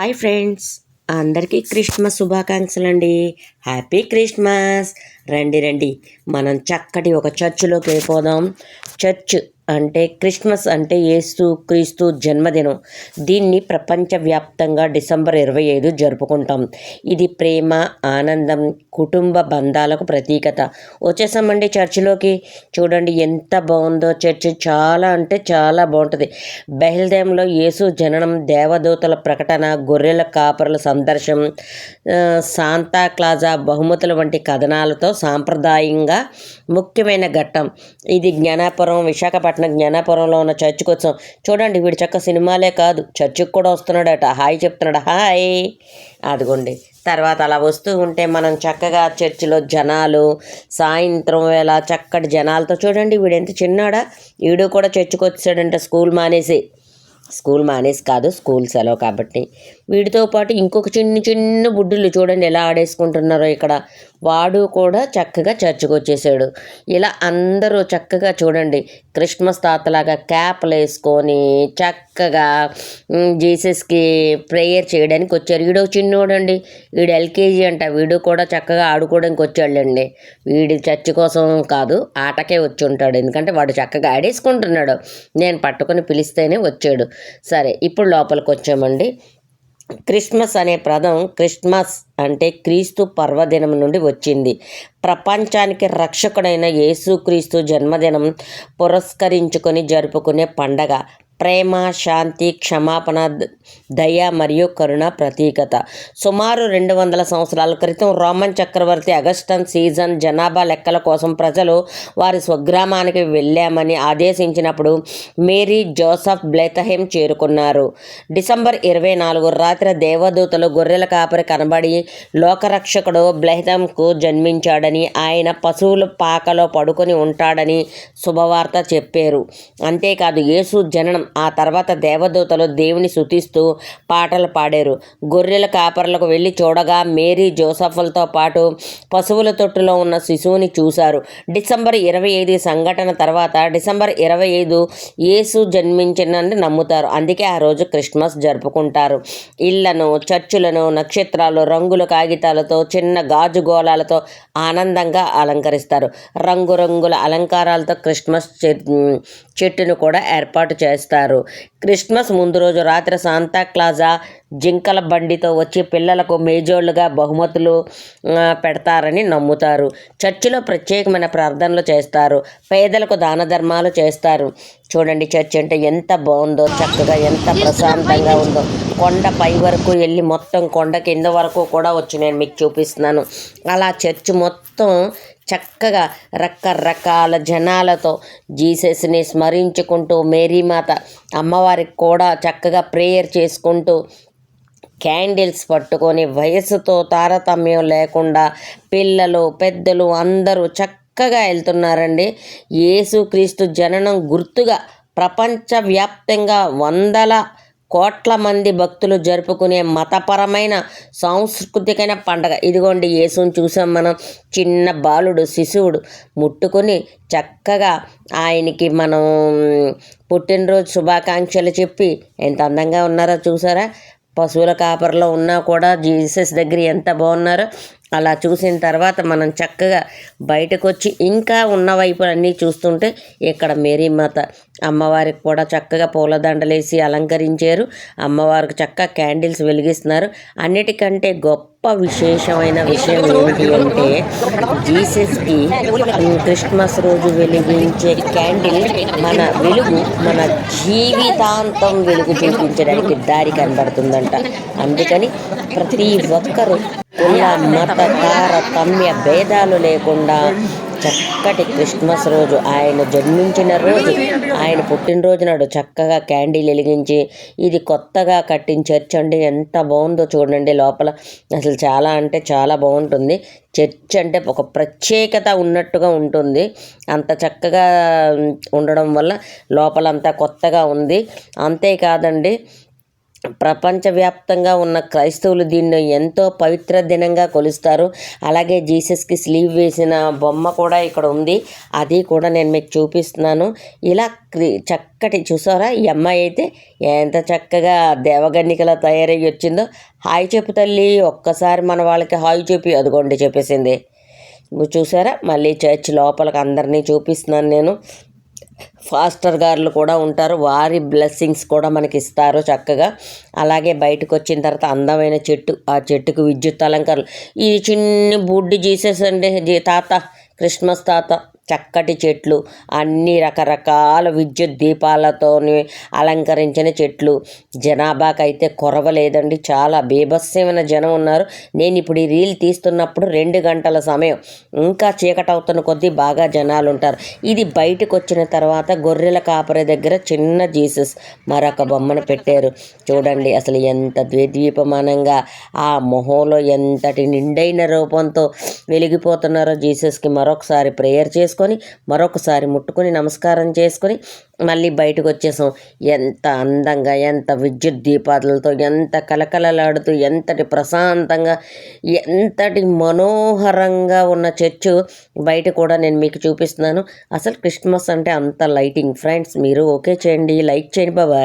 Hi friends. అందరికీ Christmas శుభాకాంక్షలు అండి హ్యాపీ క్రిస్మస్. రండి రండి. మనం చక్కటి ఒక చర్చిలోకి వెళ్ళిపోదాం. చర్చ్ అంటే క్రిస్మస్ అంటే యేసు క్రీస్తు జన్మదినం. దీన్ని ప్రపంచవ్యాప్తంగా డిసెంబర్ ఇరవై ఐదు జరుపుకుంటాం. ఇది ప్రేమ ఆనందం కుటుంబ బంధాలకు ప్రతీకత. వచ్చేసామండి చర్చిలోకి. చూడండి ఎంత బాగుందో చర్చ్. చాలా అంటే చాలా బాగుంటుంది. బెహల్దేంలో యేసు జననం దేవదూతల ప్రకటన గొర్రెల కాపరుల సందర్శనం ఆ, శాంతా క్లాజా బహుమతుల వంటి కథనాలతో సాంప్రదాయంగా ముఖ్యమైన ఘట్టం. ఇది జ్ఞానాపురం విశాఖపట్నం జ్ఞానాపురంలో ఉన్న చర్చికి వచ్చాం. చూడండి వీడు చక్క సినిమాలే కాదు. చర్చికి కూడా వస్తున్నాడట. హాయ్ చెప్తున్నాడు. హాయ్. అదిగోండి. తర్వాత అలా వస్తూ ఉంటే మనం చక్కగా చర్చిలో జనాలు సాయంత్రం వేళ చక్కటి జనాలతో చూడండి వీడు ఎంత చిన్నాడా? వీడు కూడా చర్చికి వచ్చాడంటే స్కూల్ మానేసి. స్కూల్ మానేసి కాదు స్కూల్ సెలవు కాబట్టి. వీడితో పాటు ఇంకొక చిన్న చిన్న బుడ్డులు చూడండి ఎలా ఆడేసుకుంటున్నారో ఇక్కడ. వాడు కూడా చక్కగా చర్చికి వచ్చేసాడు. ఇలా అందరూ చక్కగా చూడండి క్రిస్మస్ తాతలాగా క్యాప్లు వేసుకొని చక్క చక్కగా జీసస్కి ప్రేయర్ చేయడానికి వచ్చారు వీడు చిన్నోడండి. వీడు ఎల్కేజీ అంట. వీడు కూడా చక్కగా ఆడుకోవడానికి వచ్చాడండి వీడి చర్చి కోసం కాదు ఆటకే వచ్చి ఉంటాడు ఎందుకంటే వాడు చక్కగా ఆడేసుకుంటున్నాడు. నేను పట్టుకొని పిలిస్తేనే వచ్చాడు. సరే ఇప్పుడు లోపలికి వచ్చామండి క్రిస్మస్ అనే పదం క్రిస్మస్ అంటే క్రీస్తు పర్వదినం నుండి వచ్చింది. ప్రపంచానికి రక్షకుడైన యేసుక్రీస్తు జన్మదినం పురస్కరించుకొని జరుపుకునే పండగ. ప్రేమ శాంతి క్షమాపణ దయ మరియు కరుణ ప్రతీకత. సుమారు రెండు వందల సంవత్సరాల క్రితం రోమన్ చక్రవర్తి అగస్టన్ సీజన్ జనాభా లెక్కల కోసం ప్రజలు వారి స్వగ్రామానికి వెళ్ళామని ఆదేశించినప్పుడు మేరీ జోసఫ్ బ్లెతహెమ్ చేరుకున్నారు. డిసెంబర్ ఇరవై నాలుగు రాత్రి దేవదూతలు గొర్రెల కాపరి కనబడి లోకరక్షకుడు బ్లెహతంకు జన్మించాడని ఆయన పశువుల పాకలో పడుకొని ఉంటాడని శుభవార్త చెప్పారు. అంతేకాదు యేసు జననం ఆ తర్వాత దేవదూతలు దేవుని శుతిస్తూ పాటలు పాడారు. గొర్రెల కాపర్లకు వెళ్ళి చూడగా మేరీ జోసఫ్లతో పాటు పశువుల తొట్టులో ఉన్న శిశువుని చూశారు. డిసెంబర్ ఇరవై ఐదు సంఘటన తర్వాత డిసెంబర్ ఇరవై ఐదు యేసు జన్మించినని నమ్ముతారు. అందుకే ఆ రోజు క్రిస్మస్ జరుపుకుంటారు. ఇళ్ళను చర్చులను నక్షత్రాలు రంగుల కాగితాలతో చిన్న గాజు గోళాలతో ఆనందంగా అలంకరిస్తారు. రంగురంగుల అలంకారాలతో క్రిస్మస్ చె- చెట్టును కూడా ఏర్పాటు చేస్తారు. క్రిస్మస్ ముందు రోజు రాత్రి సాంతాక్లాజా జింకల బండితో వచ్చి పిల్లలకు మేజోళ్ళుగా బహుమతులు పెడతారని నమ్ముతారు. చర్చిలో ప్రత్యేకమైన ప్రార్థనలు చేస్తారు. పేదలకు దాన ధర్మాలు చేస్తారు. చూడండి చర్చ్ అంటే ఎంత బాగుందో చక్కగా ఎంత ప్రశాంతంగా ఉందో. కొండ పై వరకు వెళ్ళి మొత్తం కొండ కింద వరకు కూడా వచ్చి నేను మీకు చూపిస్తున్నాను. అలా చర్చ్ మొత్తం చక్కగా రకరకాల జనాలతో జీసస్ని స్మరించుకుంటూ మేరీమాత అమ్మవారికి కూడా చక్కగా ప్రేయర్ చేసుకుంటూ క్యాండిల్స్ పట్టుకొని వయసుతో తారతమ్యం లేకుండా పిల్లలు పెద్దలు అందరూ చక్కగా వెళ్తున్నారండి. యేసుక్రీస్తు జననం గుర్తుగా ప్రపంచవ్యాప్తంగా వందల కోట్ల మంది భక్తులు జరుపుకునే మతపరమైన సాంస్కృతికమైన పండగ. ఇదిగోండి యేసుని చూసాం మనం. చిన్న బాలుడు శిశువుడు ముట్టుకొని చక్కగా ఆయనకి మనం పుట్టినరోజు శుభాకాంక్షలు చెప్పి ఎంత అందంగా ఉన్నారో చూసారా? పశువుల కాపరిలో ఉన్నా కూడా జీసస్ దగ్గర ఎంత బాగున్నారో. అలా చూసిన తర్వాత మనం చక్కగా బయటకు వచ్చి ఇంకా ఉన్న వైపులు అన్నీ చూస్తుంటే ఇక్కడ మేరీమాత అమ్మవారికి కూడా చక్కగా పూలదండలేసి అలంకరించారు. అమ్మవారికి చక్కగా క్యాండిల్స్ వెలిగిస్తున్నారు. అన్నిటికంటే గొప్ప గొప్ప విశేషమైన విషయం ఏమిటి అంటే జీసస్కి క్రిస్మస్ రోజు వెలిగించే క్యాండిల్ మన వెలుగు మన జీవితాంతం వెలుగు చూపించడానికి దారి కనబడుతుందంట. అందుకని ప్రతి ఒక్కరూ కుల మత తారతమ్య భేదాలు లేకుండా చక్కటి క్రిస్మస్ రోజు. ఆయన జన్మించిన రోజు ఆయన పుట్టినరోజు నాడు చక్కగా క్యాండిల్ వెలిగించి ఇది కొత్తగా కట్టిన చర్చ్ అండి. ఎంత బాగుందో చూడండి లోపల. అసలు చాలా అంటే చాలా బాగుంటుంది. చర్చ్ అంటే ఒక ప్రత్యేకత ఉన్నట్టుగా ఉంటుంది. అంత చక్కగా ఉండడం వల్ల లోపలంతా కొత్తగా ఉంది. అంతేకాదండి ప్రపంచవ్యాప్తంగా ఉన్న క్రైస్తవులు దీన్ని ఎంతో పవిత్ర దినంగా కొలుస్తారు. అలాగే జీసస్కి స్లీవ్ వేసిన బొమ్మ కూడా ఇక్కడ ఉంది. అది కూడా నేను మీకు చూపిస్తున్నాను. ఇలా చక్కటి చూసారా? ఈ అమ్మాయి అయితే ఎంత చక్కగా దేవగన్నికలా తయారై వచ్చిందో. హాయ్ చెప్పు తల్లి ఒక్కసారి మన వాళ్ళకి హాయ్ చెప్పి అదిగోండి చెప్పేసింది. నువ్వు చూసారా? మళ్ళీ చర్చ్ లోపలికి అందరినీ చూపిస్తున్నాను నేను. ఫాస్టర్ గారులు కూడా ఉంటారు. వారి బ్లెస్సింగ్స్ కూడా మనకి ఇస్తారు చక్కగా. అలాగే బయటకు వచ్చిన తర్వాత అందమైన చెట్టు ఆ చెట్టుకు విద్యుత్ అలంకారాలు ఈ చిన్ని బుడ్డి జీసస్ అండి జీ- తాత క్రిస్మస్ తాత. చక్కటి చెట్లు అన్ని రకరకాల విద్యుత్ దీపాలతోని అలంకరించిన చెట్లు. జనాభాకైతే కొరవలేదండి చాలా బీభత్సమైన జనం ఉన్నారు. నేను ఇప్పుడు ఈ రీల్ తీస్తున్నప్పుడు రెండు గంటల సమయం. ఇంకా చీకటి అవుతున్న కొద్దీ బాగా జనాలు ఉంటారు ఇది బయటకు వచ్చిన తర్వాత గొర్రెల కాపరి దగ్గర చిన్న జీసస్ మరొక బొమ్మను పెట్టారు. చూడండి అసలు ఎంత ద్విద్వీపమానంగా ఆ మొహంలో ఎంతటి నిండైన రూపంతో వెలిగిపోతున్నారో జీసస్కి మరొకసారి ప్రేయర్ చేసుకొని మరొకసారి ముట్టుకొని నమస్కారం చేసుకొని మళ్ళీ బయటకు వచ్చేసాం. ఎంత అందంగా ఎంత విద్యుత్ దీపాలతో ఎంత కలకలలాడుతూ ఎంతటి ప్రశాంతంగా ఎంతటి మనోహరంగా ఉన్న చర్చు బయట కూడా నేను మీకు చూపిస్తున్నాను. అసలు క్రిస్మస్ అంటే అంత లైటింగ్. ఫ్రెండ్స్ మీరు ఓకే చేయండి లైక్ చేయండి బాబాయ్